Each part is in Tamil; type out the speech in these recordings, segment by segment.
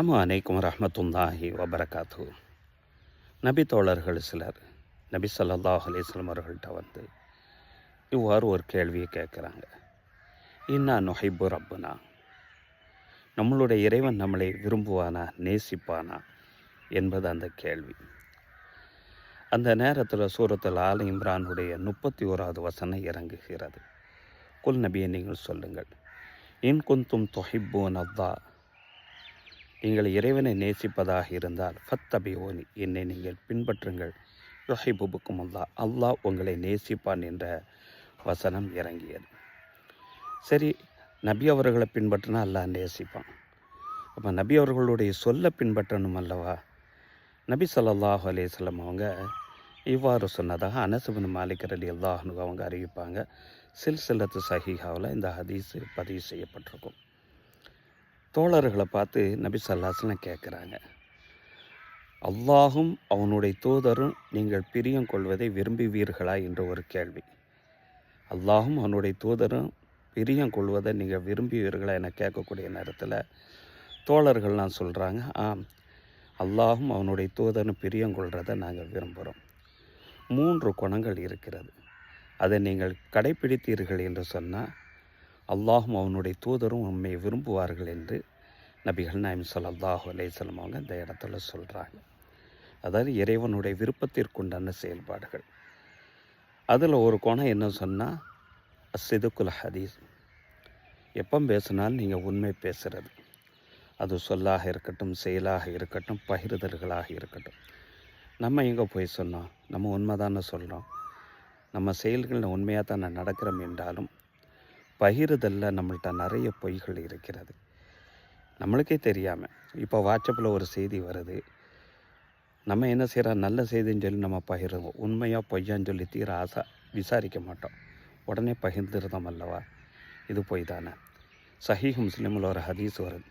அஸ்ஸலாமு அனைக்கும் ரஹமத்துல்லாஹி வபரகாத்து நபி தோழர்கள் சிலர் நபி சல்லாஹ் அலிஸ்லம் அவர்கள்ட்ட வந்து இவ்வாறு ஒரு கேள்வியை கேட்குறாங்க. இன்னா நொஹைபு ரப்புனா? நம்மளுடைய இறைவன் நம்மளை விரும்புவானா நேசிப்பானா? என்பது அந்த கேள்வி. அந்த நேரத்தில் சூரத்தில் ஆல இம்ரானுடைய முப்பத்தி ஓராவது வசனம் இறங்குகிறது. குல் நபியை நீங்கள் சொல்லுங்கள். இன் குந்தும் தொஹிப்போன் அவ்வா நீங்கள் இறைவனை நேசிப்பதாக இருந்தால் ஃபத்தபியோனி என்னை நீங்கள் பின்பற்றுங்கள். யுஹிபுபுக்கும் அல்லா அல்லாஹ் உங்களை நேசிப்பான் என்ற வசனம் இறங்கியது. சரி நபி அவர்களை பின்பற்றினா அல்லாஹ் நேசிப்பான். அப்போ நபி அவர்களுடைய சொல்லை பின்பற்றணும் அல்லவா? நபி சொல்லாஹு அலேஸ்லம் அவங்க இவ்வாறு சொன்னதாக அனசுபின் மாலிக் அலி அல்லாஹனு அவங்க அறிவிப்பாங்க. சில்சிலத்து சஹீஹாவில் இந்த ஹதீஸ் பதிவு செய்யப்பட்டிருக்கும். தோழர்களை பார்த்து நபி சல்லாஸ்லாம் கேட்குறாங்க. அல்லாஹும் அவனுடைய தூதரும் நீங்கள் பிரியம் கொள்வதை விரும்புவீர்களா? என்ற ஒரு கேள்வி. அல்லாஹும் அவனுடைய தூதரும் பிரியம் கொள்வதை நீங்கள் விரும்புவீர்களா? என கேட்கக்கூடிய நேரத்தில் தோழர்கள்லாம் சொல்கிறாங்க ஆம் அல்லாஹும் அவனுடைய தூதரும் பிரியம் கொள்கிறத நாங்கள் விரும்புகிறோம் மூன்று குணங்கள் இருக்கிறது. அதை நீங்கள் கடைப்பிடித்தீர்கள் என்று சொன்னால் அல்லாஹும் அவனுடைய தூதரும் உண்மையை விரும்புவார்கள் என்று நபிகள் நாயம் சொல்லாஹு அலைஹி அவங்க இந்த இடத்துல சொல்கிறாங்க அதாவது இறைவனுடைய விருப்பத்திற்குண்டான செயல்பாடுகள். அதில் ஒரு கோணம் என்ன சொன்னால் சிதுக்குல ஹதீஸ். எப்போ பேசினாலும் நீங்கள் உண்மை பேசுகிறது அது சொல்லாக இருக்கட்டும் செயலாக இருக்கட்டும் பகிர்தல்களாக இருக்கட்டும். நம்ம எங்கே போய் சொன்னோம்? நம்ம உண்மை தானே சொல்கிறோம் நம்ம செயல்களில் உண்மையாக தானே நடக்கிறோம் என்றாலும் பகிருதலில் நம்மள்கிட்ட நிறைய பொய்கள் இருக்கிறது. நம்மளுக்கே தெரியாமல் இப்போ வாட்ஸ்அப்பில் ஒரு செய்தி வருது. நம்ம என்ன செய்கிறோம் நல்ல செய்தின்னு சொல்லி நம்ம பகிர்வோம். உண்மையாக பொய்யான்னு சொல்லி தீர ஆசை விசாரிக்க மாட்டோம். உடனே பகிர்ந்துருந்தோம் அல்லவா? இது பொய் தானே? சஹீஹ் முஸ்லீமில் ஒரு ஹதீஸ் வருது.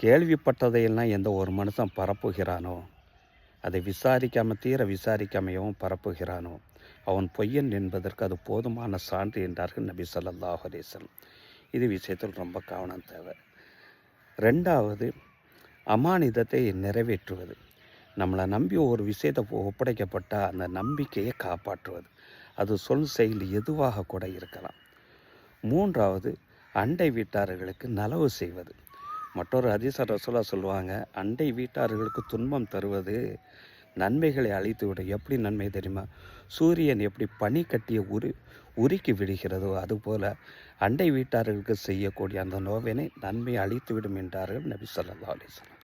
கேள்விப்பட்டதையெல்லாம் எந்த ஒரு மனுஷன் பரப்புகிறானோ அதை விசாரிக்காமல் தீர விசாரிக்காமையவும் பரப்புகிறானோ? அவன் பொய்யன் என்பதற்கு அது போதுமான சான்று என்றார்கள் நபி ஸல்லல்லாஹு அலைஹி இது விஷயத்தில் ரொம்ப கவனம் தேவை. ரெண்டாவது அமானிதத்தை நிறைவேற்றுவது. நம்மளை நம்பி ஒரு விஷயத்தை ஒப்படைக்கப்பட்டால் அந்த நம்பிக்கையை காப்பாற்றுவது. அது சொல் செயல் எதுவாக கூட இருக்கலாம். மூன்றாவது அண்டை வீட்டார்களுக்கு நலவு செய்வது. மற்றொரு அதிச ரசோலா சொல்லுவாங்க அண்டை வீட்டார்களுக்கு துன்பம் தருவது நன்மைகளை அழித்து விடும் எப்படி நன்மை தெரியுமா? சூரியன் எப்படி பனி கட்டிய உரு உருக்கி விடுகிறதோ அதுபோல் அண்டை வீட்டார்களுக்கு செய்யக்கூடிய அந்த நோவினை நன்மை அழித்து விடும் என்றார்கள் நபி சொல்லா அலிஸ்லாம்